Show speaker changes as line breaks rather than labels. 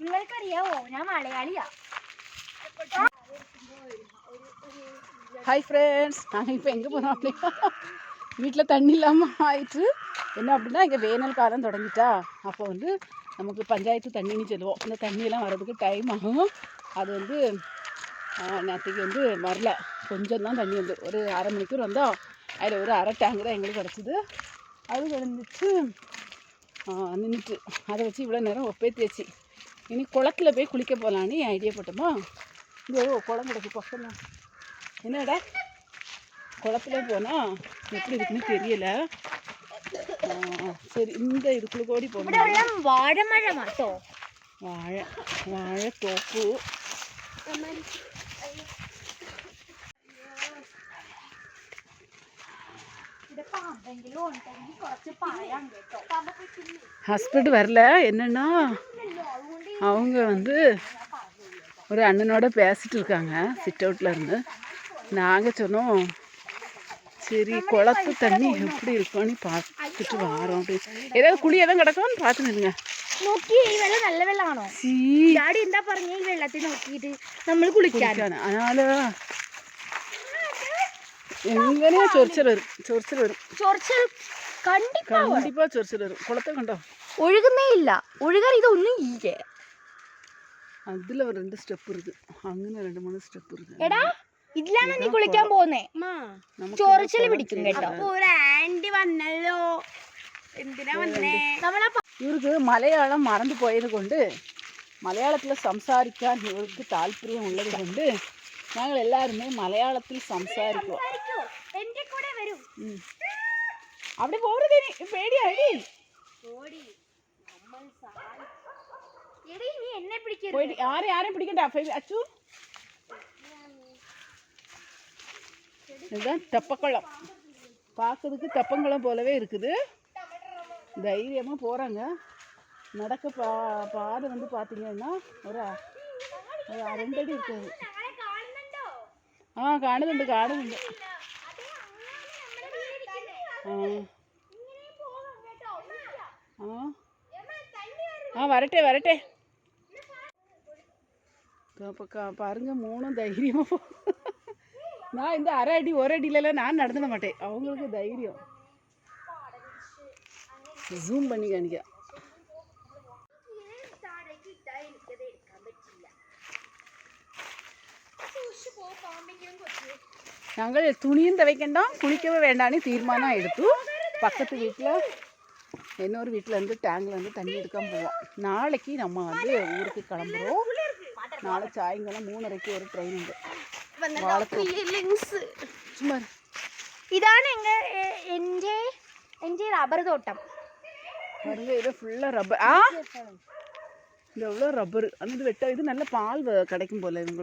നിങ്ങൾക്കറിയാവോ ഞാൻ മലയാളിയാ
hi friends நாங்கள் இப்போ எங்கே போகிறோம் அப்படின்னா வீட்டில் தண்ணி இல்லாமல் ஆயிட்டு என்ன அப்படின்னா இங்கே வேனல் காலம் தொடங்கிட்டா அப்போ வந்து நமக்கு பஞ்சாயத்து தண்ணின்னு சொல்லுவோம் இந்த தண்ணியெல்லாம் வர்றதுக்கு டைம் ஆகும் அது வந்து நேற்றுக்கு வந்து வரல கொஞ்சம் தான் தண்ணி வந்து ஒரு அரை மணிக்கூர் வந்தோம் அதில் ஒரு அரை டேங்கு தான் எங்களுக்கு கிடச்சிது அது கிடந்துச்சு நின்றுட்டு அதை வச்சு இவ்வளோ நேரம் ஒப்பே ஒப்பேத்தியாச்சு. இனி குளத்தில் போய் குளிக்க போகலான்னு என் ஐடியா போட்டோமா? இந்த குளம் கிடக்கு பக்கம்லாம் என்னடா? குளத்துல போனால் எப்படி இருக்குன்னு தெரியல. சரி இந்த இதுக்குள்ள கோடி போகணும்.
வாழை மழை மாட்டோம்
வாழை வாழை தோப்பு ஹஸ்பண்ட் வரல என்னன்னா அவங்க வந்து ஒரு அண்ணனோட பேசிட்டு இருக்காங்க சிட் அவுட்ல இருந்து நாங்கள் சொன்னோம் சரி குளத்து தண்ணி எப்படி இருக்கும்னு பார்த்துட்டு வரோம் அப்படின்னு ஏதாவது குழி எதுவும் கிடக்கும்னு பார்த்து நில்லுங்க
നോക്കി ഈ വെള്ളം നല്ല വെള്ളമാണോ
சீ
ഡാഡി എന്താ പറഞ്ഞ ഈ വെള്ളത്തിൽ നോക്കിയിട്ട് നമ്മൾ കുളിക്കാൻ
കുടിക്കാന് அதனால എങ്ങനെയാ ചൊറിച്ചിൽ വരും? ചൊറിച്ചിൽ വരും.
ചൊറിച്ചിൽ കണ്ടിപ്പാ
ചൊറിച്ചിൽ വരും. കുളത്തെ കണ്ടോ?
ഒഴുകുന്നേ ഇല്ല. ഒഴുകാൻ ഇതൊന്നും ഇല്ലേ?
അതിൽ രണ്ട് സ്റ്റെപ്പ് ഇருக்கு അങ്ങനെ രണ്ട് മൂന്ന് സ്റ്റെപ്പ് ഇருக்கு
എടാ ഇതിലാണ് നീ കുളിക്കാൻ പോകുന്നേ? ചൊറിച്ചിൽ പിടിക്കും കേട്ടോ. ഒരു ആന്റി വന്നല്ലോ. എന്തിനാ വന്നേ? നമ്മളെ
ഇവർക്ക് മലയാളം മറന്നു പോയത് കൊണ്ട് മലയാളത്തിൽ സംസാരിക്കാൻ ഇവർക്ക് താല്പര്യമുള്ളത് കൊണ്ട്
ഞങ്ങൾ എല്ലാവരും മലയാളത്തിൽ
സംസാരിക്കുക அப்படி போறது பேடி.
அடி ஓடி எடி நீ என்ன பிடிக்கிற
போய் யார யாரையும் பிடிக்கடா அச்சு. இதுதான் தப்பக்குளம். பார்க்கறதுக்கு தப்பங்குளம் போலவே இருக்குது. தைரியமாக போகிறாங்க நடக்க பா பாதை வந்து பார்த்தீங்கன்னா ஒரு ரெண்டடி இருக்குது.
ஆ காணுதுண்டு காணுதுண்டு
ஆ. வரட்டே வரட்டே. பாருங்க மூணும் தைரியமாக போ. நான் இந்த அரை அடி ஒரு அடியிலலாம் நான் நடந்துட மாட்டேன். அவங்களுக்கு தைரியம். ஜூம் பண்ணி காணிக்க
பாம்பிங்க താഴേക്ക് ഇട്ടാ എനിക്കത് എടുക്കാൻ പറ്റില്ല സൂക്ഷിച്ച് പോ പാമ്പെങ്കിലും കൊച്ചു
நாங்கள் துணியும் துவைக்கண்டோம் குளிக்கவே வேண்டாம்னு தீர்மானம் எடுத்து பக்கத்து வீட்டில் இன்னொரு வீட்டில் இருந்து டேங்கில் இருந்து தண்ணி எடுக்காம போவோம் நாளைக்கு நம்ம வந்து ஊருக்கு கிளம்புறோம் நாளை சாயங்காலம் மூணரைக்கு ஒரு ட்ரெயின் ഉണ്ട് വാളത്തോപ്പ് சும்மா இரு.
ഇതാണ് എങ്ക എ- എൻ്റെ എൻ്റെ റബ്ബർ തോട്ടം
பாருங்க இது ஃபுல்லாக ரப்பர் ஆ இது எவ்வளோ ரப்பர் ஆனால் இது வெட்ட இது நல்ல பால் வ- கிடைக்கும் போல இவங்களுக்கு